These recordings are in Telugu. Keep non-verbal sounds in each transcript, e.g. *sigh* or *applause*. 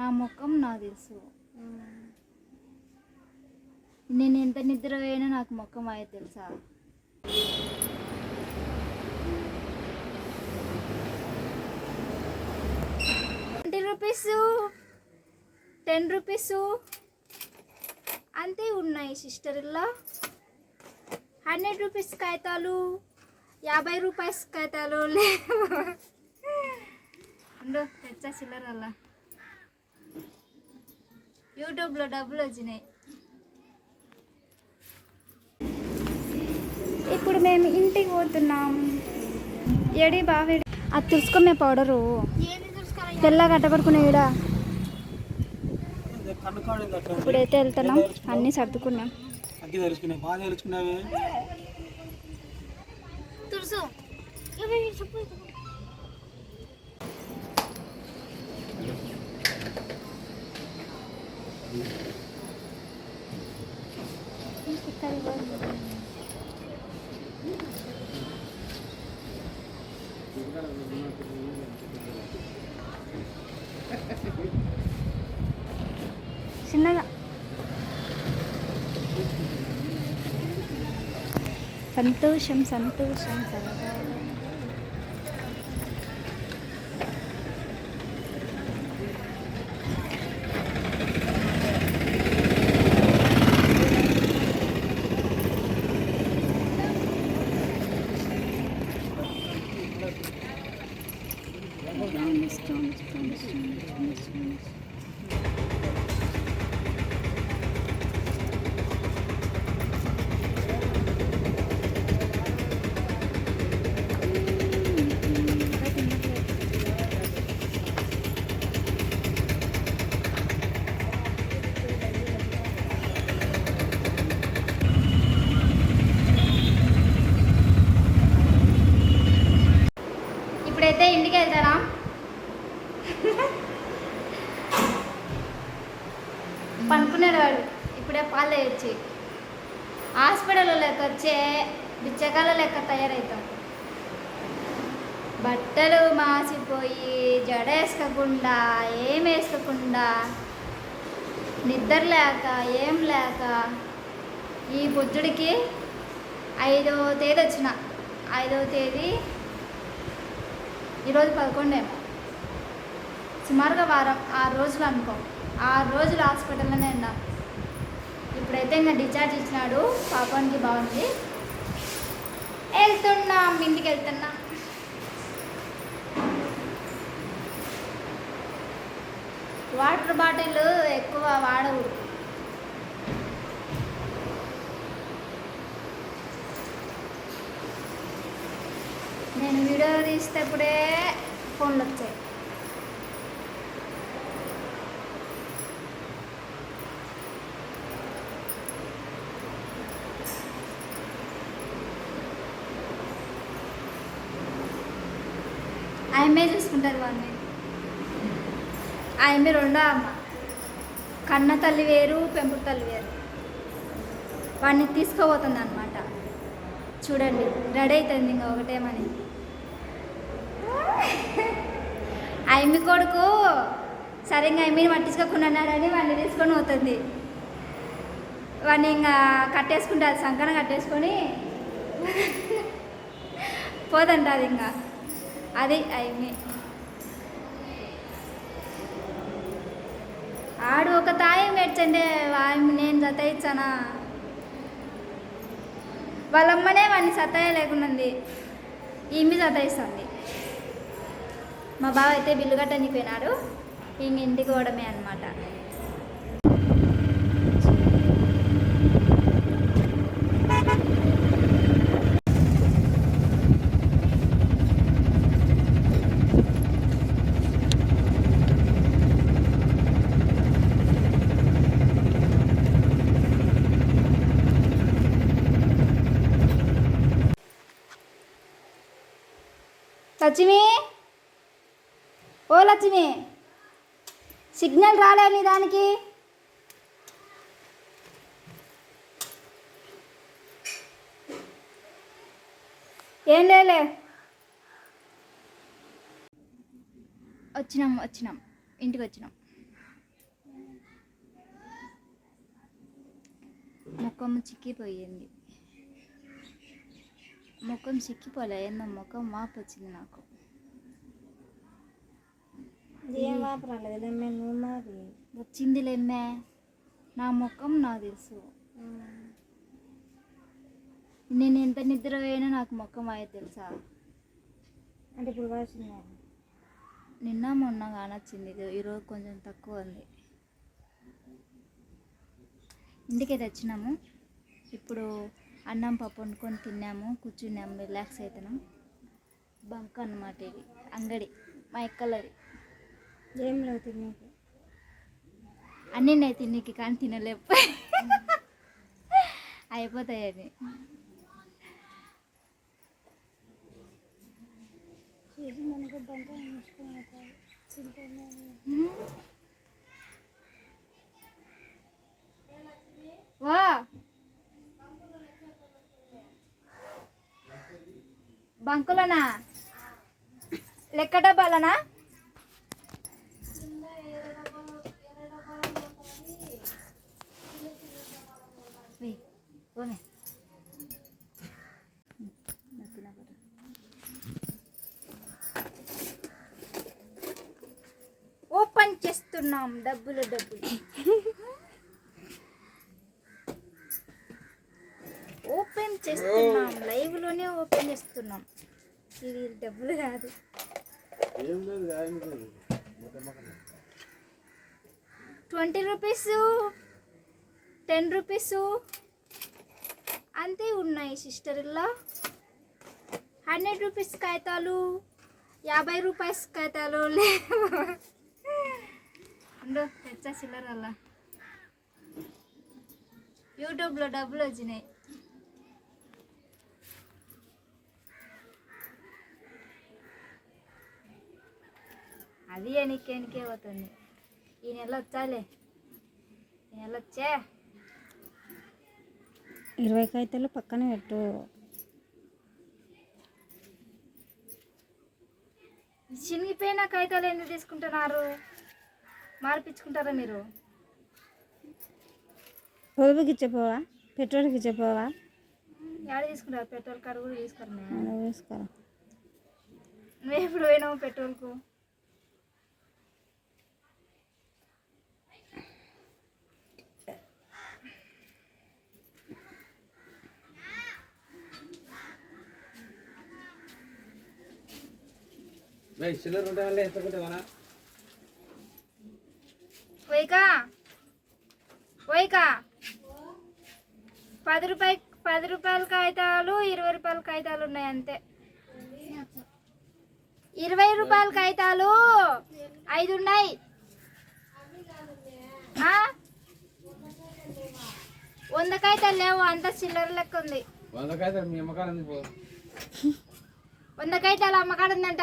నా ముఖం నాకు తెలుసు. నేను ఎంత నిద్ర పోయినా నాకు ముఖం అయ్యేది తెలుసా? Twenty rupees. Ten rupees. అంతే ఉన్నాయి సిస్టర్లో హండ్రెడ్ రూపీస్ కాగితాలు యాభై రూపాయస్ కాగితాలు లేవు? తెచ్చా చిల్లరల్ల యూట్యూబ్లో డబ్బులు వచ్చినాయి. ఇప్పుడు మేము ఇంటికి పోతున్నాం. ఎడి బావి? అది తుడుచుకునే పౌడరు. తెల్ల కట్టబడుకునే ఈడ. ఇప్పుడైతే వెళ్తున్నాం. అన్నీ సర్దుకున్నాం. బాగా చిన్నగా. సంతోషం సంతోషం సంతోషం ఇప్పుడైతే ఇంటికి వెళ్తారా పనుకున్నాడు వాడు ఇప్పుడే పాలు వేయచ్చి హాస్పిటల్లో లెక్క వచ్చే బిచ్చకాల లెక్క తయారవుతాం బట్టలు మాసిపోయి జడ వేసుకోకుండా ఏం వేసుకోకుండా నిద్ర లేక ఏం లేక ఈ బుద్ధుడికి ఐదవ తేదీ వచ్చిన. ఐదవ తేదీ ఈరోజు పదకొండేమో. సుమారుగా వారం ఆరు రోజులు అనుకో. ఆరు రోజులు హాస్పిటల్లోనే ఉన్నాం. ఇప్పుడైతే ఇంకా డిశ్చార్జ్ ఇచ్చినాడు పాపానికి బాగుంది వెళ్తున్నాం ఇంటికి వెళ్తున్నా వాటర్ బాటిల్ ఎక్కువ వాడకూడదు. నేను వీడియో తీసేటప్పుడే ఫోన్లు వచ్చాయి. ఆయమే చూసుకుంటుంది వాడిని ఆయమే రెండో అమ్మ. కన్న తల్లి వేరు పెంపుడు తల్లి వేరు. వాడిని తీసుకుపోతుంది అనమాట చూడండి రెడీ అవుతుంది ఇంకా ఒకటేమని ఆయమ్మి కొడుకు సరిగ్గా ఆయమ్మని పట్టించుకోకున్నాడని వాడిని తీసుకొని పోతుంది. వాడిని ఇంకా కట్టేసుకుంటుంది సంకన కట్టేసుకొని. పోదంట అది ఇంకా అది ఐమి ఆడు ఒక తాయం ఏడ్చంటే ఆమె నేను జత వాళ్ళమ్మనే వాడిని సతాయ లేకున్నది ఈమె సతాయిస్తుంది. మా బావ అయితే బిల్లు కట్టనికి పోయినాడు ఇంక ఇంటికి పోవడమే అనమాట లక్ష్మి? ఓ లక్ష్మి సిగ్నల్ రాలే నీ దానికి. ఏం లేలే వచ్చినాం వచ్చినాం. ఇంటికి వచ్చినాం. ముఖం చిక్కిపోయింది. ముఖం చిక్కిపోలే ఏందో ముఖం వాపు వచ్చింది నాకు ఏం నువ్వు లెమ్మే నా ముఖం నాకు తెలుసు. నేను ఎంత నిద్ర పోయినా నాకు ముఖం అయ్యేది తెలుసా? అంటే ఇప్పుడు వచ్చింది నిన్న మొన్న కానొచ్చింది ఇది ఈరోజు కొంచెం తక్కువ ఉంది. ఇంటికి తెచ్చినాము. ఇప్పుడు అన్నం పప్పు వండుకొని తిన్నాము కూర్చున్నాము రిలాక్స్ అవుతున్నాం బంక్ అన్నమాట ఇది అంగడి మా ఎక్కలది. ఏం లేవు తిన్నాక అన్నీ నేను తిన్నీకి కానీ తినలేపు అయిపోతాయని వా! బంకులనా? లెక్క డబ్బాలనా ఓపెన్ చేస్తున్నాం డబ్బులు డబ్బులు ఓపెన్ చేస్తున్నాం. లైవ్లోనే ఓపెన్ చేస్తున్నాం. ఇది డబ్బులు కాదు. ట్వంటీ రూపీస్ టెన్ రూపీస్ అంతే ఉన్నాయి సిస్టర్ ఇలా హండ్రెడ్ రూపీస్ కాగితాలు యాభై రూపాయస్ కాగితాలు లేవు. తెచ్చా చిల్లర అలా యూట్యూబ్లో డబ్బులు వచ్చినాయి. అది ఎనికే ఎనికే పోతుంది. ఈ నెల వచ్చాలే. ఈ నెల వచ్చే. ఇరవై కాగితాలు పక్కన పెట్టు. చినిగిపోయిన కాగితాలు ఎందుకు తీసుకుంటున్నారు? మార్పించుకుంటారా మీరు? పొదుపుకి ఇచ్చపోవా? పెట్రోల్కి ఇచ్చపోవా? ఎక్కడ తీసుకుంటారు? పెట్రోల్ కార్ కూడా తీసుకోరు. వేసుకోరా నువ్వు ఎప్పుడు పోయినావు పెట్రోల్కు? చిల్లర ఉంటే పది రూపాయ పది రూపాయల కాగితాలు ఇరవై రూపాయల కాగితాలు ఉన్నాయి అంతే. ఇరవై రూపాయల కాగితాలు ఐదు ఉన్నాయి? వంద కాగితాలు లేవు అంత చిల్లర లెక్క ఉంది. వంద కాదు మీ అమ్మకాలు ఎందుకు పో వంద కాగితాలు అమ్మకాడ ఉందంట.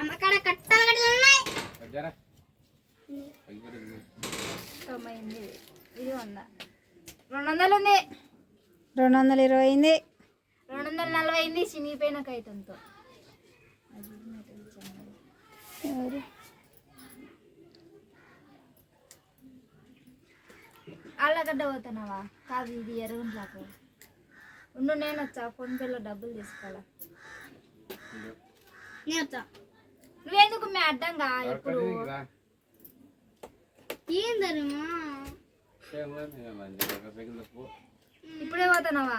అమ్మకాడ కట్టాలి ఉన్నాయి. జరా పైకి తొంభై ఎనిమిది ఇది వంద. రెండు వందలు ఉంది. రెండు వందల ఇరవై అయింది. రెండు వందల నలభై అయింది. చినిగిపోయిన ఎవరు? అల్లగడ్డ పోతున్నావా? కాదు ఇది ఎరుగుంట్లాకు ఉండు నేను వచ్చా ఫోన్ పేలో డబ్బులు తీసుకోవాలా? నేను వచ్చా నువ్వెందుకు మీ అడ్డంగా? ఇప్పుడు ఏందమ్మా ఇప్పుడే పోతున్నావా?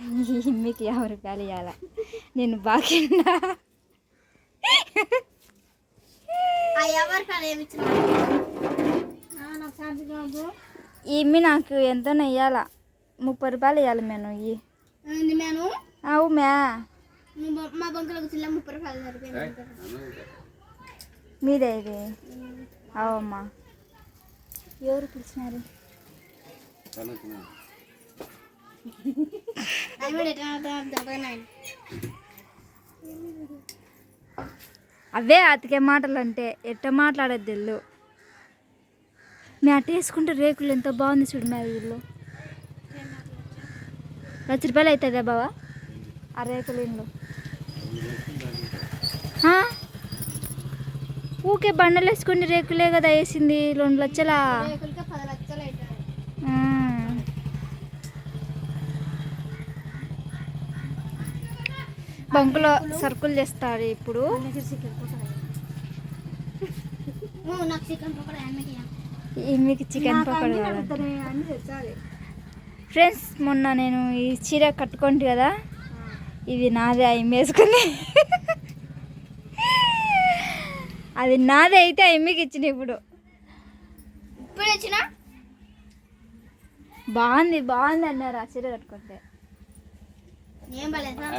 *laughs* మీకు యాభై రూపాయలు ఇవ్వాల నేను బాగా ఇమ్మి నాకు ఎంత ఇవ్వాల ముప్పై రూపాయలు ఇవ్వాలి మేము ఇవి నేను అవు మ్యా మా. బంకులకు చిల్ల ముప్పై రూపాయలు మీదే ఇది. అవమ్మా ఎవరు పిలిచినారు? అవే అతికే మాటలు అంటే ఎట్ట మాట్లాడేది తెల్లు? మీ అట్ట వేసుకుంటే రేకులు ఎంత బాగుంది చూడు మా వీళ్ళు లక్ష రూపాయలు అవుతుందా బావా? ఆ రేకులు ఇల్లు ఊకే బండలు వేసుకుని రేకులే కదా వేసింది రెండు లక్షలా అవుతాయి ఆ. బంకులో సరుకులు చేస్తారు ఇప్పుడు. చికెన్ పకోడా మీకు చికెన్ పకోడీ ఫ్రెండ్స్ మొన్న నేను ఈ చీర కట్టుకోండి కదా ఇది నాదే అయి వేసుకుంది అది నాదే అయితే అమ్మికి ఇచ్చిన ఇప్పుడు. ఇప్పుడు వచ్చిన బాగుంది బాగుంది అన్నారు ఆ చీర కట్టుకుంటే.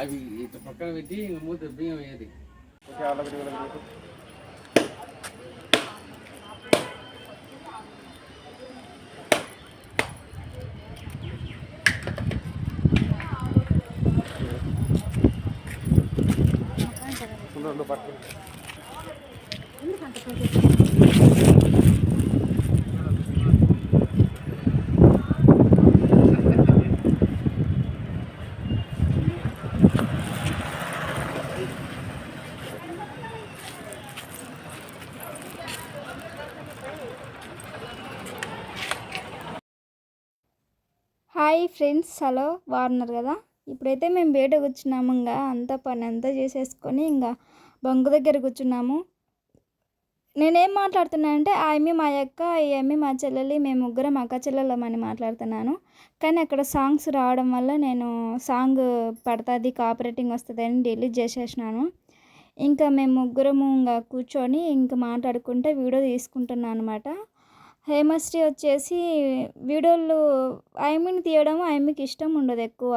అవి ఇట్లా పక్కన పెట్టి మూత బియ్యం వేయాలి హాయ్ ఫ్రెండ్స్ హలో బాగున్నారు కదా? ఇప్పుడైతే మేము బయట కూర్చున్నాము ఇంకా అంతా పని అంతా చేసేసుకొని ఇంకా బంకు దగ్గర కూర్చున్నాము. నేనేం మాట్లాడుతున్నా అంటే ఆ మా అక్క ఈ అమ్మి మా చెల్లెలి మేము ముగ్గురం అక్క చెల్లెలమని మాట్లాడుతున్నాను. కానీ అక్కడ సాంగ్స్ రావడం వల్ల నేను సాంగ్ పడుతుంది కాపరేటింగ్ వస్తుంది అని డిలీట్ చేసేసినాను. ఇంకా మేము ముగ్గురము ఇంకా కూర్చొని ఇంకా మాట్లాడుకుంటే వీడియో తీసుకుంటున్నాను అనమాట హేమశ్రీ వచ్చేసి వీడియోలు ఐమిని తీయడం ఆమెకి ఇష్టం ఉండదు ఎక్కువ.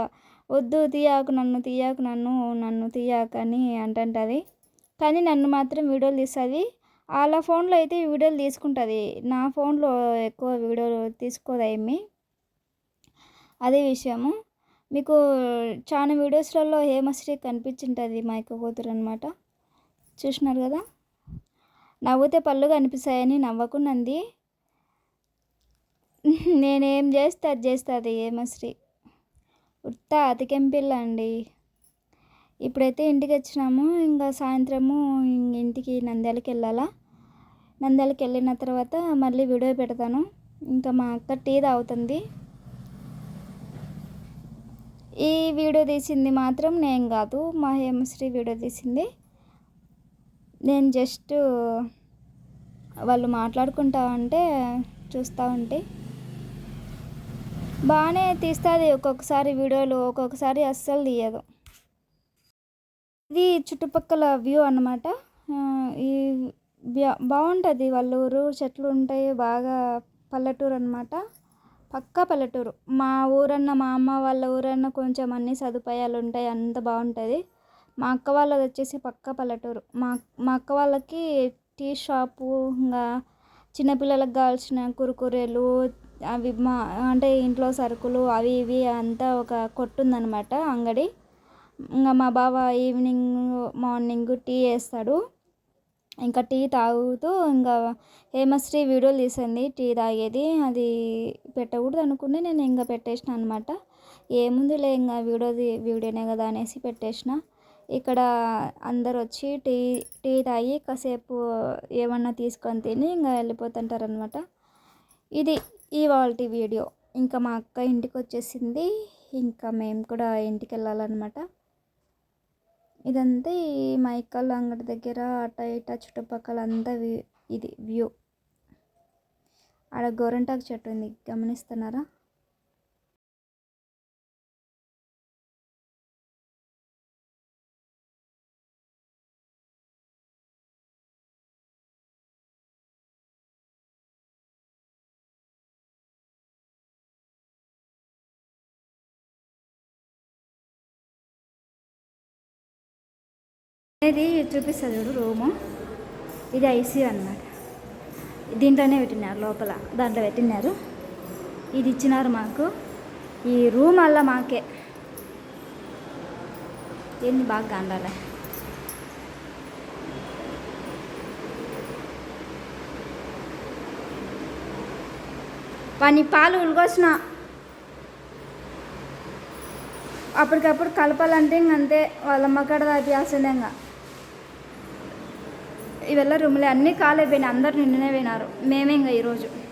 వద్దు తీయాకు నన్ను తీయాకు నన్ను నన్ను తీయాకు అని అంటుంటుంది. కానీ నన్ను మాత్రం వీడియోలు తీస్తుంది. వాళ్ళ ఫోన్లో అయితే వీడియోలు తీసుకుంటుంది. నా ఫోన్లో ఎక్కువ వీడియోలు తీసుకోదు ఏమి అదే విషయము. మీకు చాలా వీడియోస్లలో హేమశ్రీ కనిపించింటుంది మా యొక్క కూతురు అనమాట చూసినారు కదా? నవ్వుతే పళ్ళు కనిపిస్తాయని నవ్వకున్నంది *laughs* నేనేం చేస్తే అది చేస్తుంది హేమశ్రీ ఉత్త అతికెం అండి ఇప్పుడైతే ఇంటికి వచ్చినాము ఇంకా సాయంత్రము ఇంటికి నంద్యాలకి వెళ్ళాలా. నంద్యాలకి వెళ్ళిన తర్వాత మళ్ళీ వీడియో పెడతాను. ఇంకా మా అక్క టీ తాగుతుంది. ఈ వీడియో తీసింది మాత్రం నేను కాదు మా హేమశ్రీ వీడియో తీసింది. నేను జస్ట్ వాళ్ళు మాట్లాడుకుంటా ఉంటే చూస్తూ ఉంటే బాగానే తీస్తుంది. ఒక్కొక్కసారి వీడియోలు ఒక్కొక్కసారి అస్సలు తీయదు. ఇది చుట్టుపక్కల వ్యూ అన్నమాట. ఈ బ్యా- బాగుంటుంది. వాళ్ళ ఊరు చెట్లు ఉంటాయి. బాగా పల్లెటూరు అనమాట పక్కా పల్లెటూరు. మా ఊరన్న మా అమ్మ వాళ్ళ ఊరన్న కొంచెం అన్ని సదుపాయాలు ఉంటాయి. అంత బాగుంటుంది. మా అక్క వాళ్ళది వచ్చేసి పక్కా పల్లెటూరు. మా మా అక్క వాళ్ళకి టీ షాపు ఇంకా చిన్నపిల్లలకు కావాల్సిన కురుకురేలు అవి మా అంటే ఇంట్లో సరుకులు అవి ఇవి అంతా ఒక కొట్టు ఉందన్నమాట అంగడి. ఇంకా మా బావ ఈవినింగ్ మార్నింగ్ టీ వేస్తాడు. ఇంకా టీ తాగుతూ ఇంకా హేమశ్రీ వీడియోలు తీసింది టీ తాగేది. అది పెట్టకూడదు అనుకుని నేను ఇంకా పెట్టేసిన అనమాట ఏముందిలే ఇంకా వీడియోది వీడియోనే కదా అనేసి పెట్టేసిన. ఇక్కడ అందరు వచ్చి టీ టీ తాగి కాసేపు ఏమన్నా తీసుకొని తిని ఇంకా వెళ్ళిపోతుంటారనమాట ఇది ఇవాళ వీడియో. ఇంకా మా అక్క ఇంటికి వచ్చేసింది ఇంకా మేము కూడా ఇంటికి వెళ్ళాలన్నమాట ఇదంతా ఈ మైకల్ అంగడి దగ్గర అట ఇట చుట్టుపక్కల అంతా ఇది వ్యూ. ఆడ గోరంటాకు చెట్టు ఉంది. గమనిస్తున్నారా? ఇది చూపిస్తుంది చూడు రూము. ఇది ఐసీయూ అన్నమాట. దీంట్లోనే పెట్టినారు లోపల దాంట్లో పెట్టినారు. ఇది ఇచ్చినారు మాకు. ఈ రూమ్ అలా మాకే. ఏంది బాగా కాండాలే వాని పాలు ఉలిగొచ్చిన అప్పటికప్పుడు కలపాలంటే ఇంకంతే వాళ్ళ అమ్మకాడ తాపియాల్సిందే ఇంకా. ఇవెల్ల రూములే అన్నీ ఖాళీ అయిపోయినాయి. అందరు నిన్ననే పోయినారు. మేమే ఇంకా ఈరోజు.